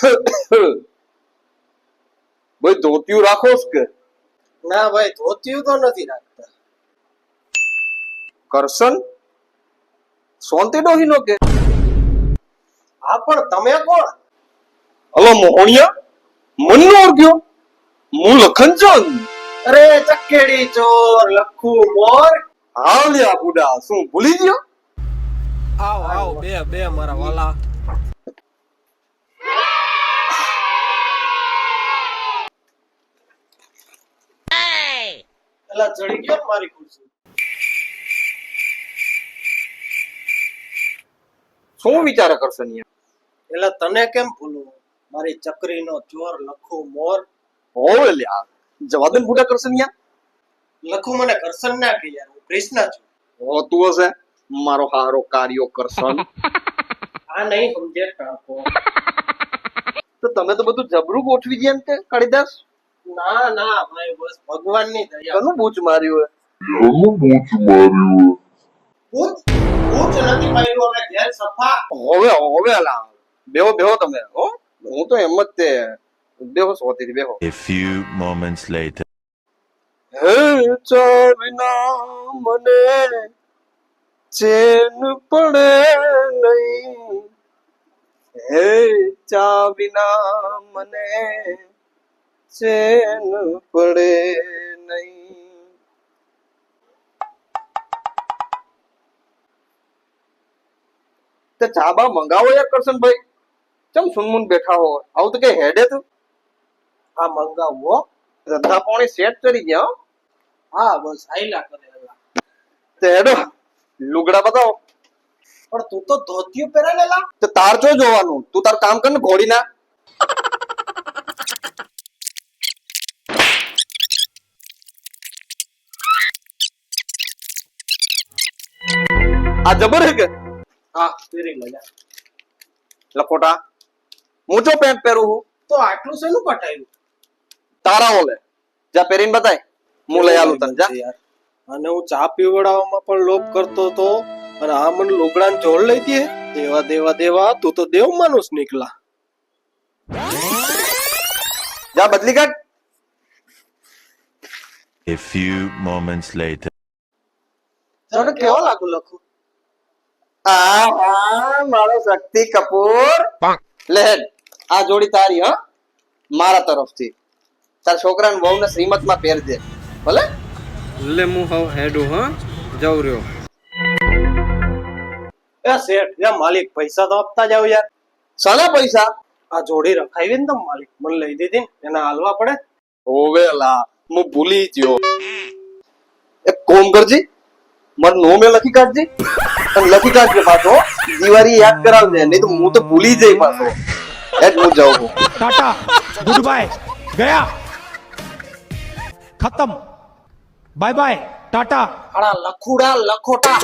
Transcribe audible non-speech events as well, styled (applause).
(coughs) ભાઈ ધોતિયું રાખો કે? ના ભાઈ ધોતિયું તો નથી રાખતા. કરશન? સોંતે ડોહીનો કે? હા પણ તમે કોણ? હલો મોહણિયા મનનો ઓળખ્યો? હું લખનચંદ. અરે ચકેડી ચોર લખું મોર. હાલ્યા બુડા શું ભૂલી ગયો? આવો આવો બે બે મારા વાલા. એલા ચડી ગયો મારી ખુરશી. શું વિચાર કરશો એલા તને કેમ ભૂલું? મારી ચકરીનો ચોર લખો મોર. હોવે લ્યા જવા દે ને બુડા કરશન યાર લખુ મને કરશન ના કે યાર હું કૃષ્ણ છું. હોતું હશે. મારો હારો કાર્યો કરશન. આ નહીં સમજે કાકો તો તમે તો બધું જબરું ગોઠવી દે એમ કે કાળીદાસ? ના ના ભાઈ બસ ભગવાનની દયા. કનું બૂચ માર્યું ભૂત ભૂત નથી માર્યું હવે ઘેર સફા. હે હવે હવે લા બેહો બેહો તમે હો. હું તો એમ જ તે બેહો સોતી બેહો. A few moments later. હે ચાવિના મને ચેન પડે નહીં. હે ચાવિના મને ચેન પડે નહીં. તે ચા બા મંગાવો યાર કરશનભાઈ. ચમ સુનમુન બેઠા હો. આવું તો કે હેડે તું. આ મંગાવો. ધંધા પાણી સેટ કરી ગયા હો. હા બસ આઈલા કરે. તે હેડો. લુગડા બતાવો. પણ તું તો ધોતિયું પહેરે ને તો તાર જો જોવાનું? તું તાર કામ કર ને ઘોડી ના આ જબર હે કે? હા પહેરી લેજા લકોટા હું જો પેન્ટ પહેરું હું? તો આટલું શેનું પટાયું? તારા ઓલે જા પહેરીને બતાય. હું લઈ આલું તને જા. અને હું ચા પીવડાવવામાં પણ લોભ કરતો તો અને આ મને લોગડાને જોડ લઈ દે. દેવા દેવા દેવા તું તો દેવ માનુસ નીકળા જા બદલી કાઢ. A few moments later. તને કેવો લાગુ લખું? આ મારો શક્તિ કપૂર. લેહેડ આ જોડી તારી હા. મારા તરફથી. તાર છોકરાને વહુ શ્રીમતમાં પહેરજે ભલે? લે હું હવ હેડું હા. જાઉં રહ્યો. એ શેઠ યા માલિક પૈસા તો આપતા જાવ યાર. સાલા પૈસા? આ જોડી રખાવી ને તમે માલિક મને લઈ દીધી ને એના હાલવા પડે. ઓવેલા હું ભૂલી ગયો. એક કોમ કરજી. મને નોમે લખી કાઢજે. અને લખી કાઢજે પાછો. દિવાળી યાદ કરાવજે નહીં તો હું તો ભૂલી જઈ પાછો. એટ હું જાઉં છું. ટાટા ગુડ બાય ગયા. ખતમ. Bye bye tata. અડા લખુડા લખોટા.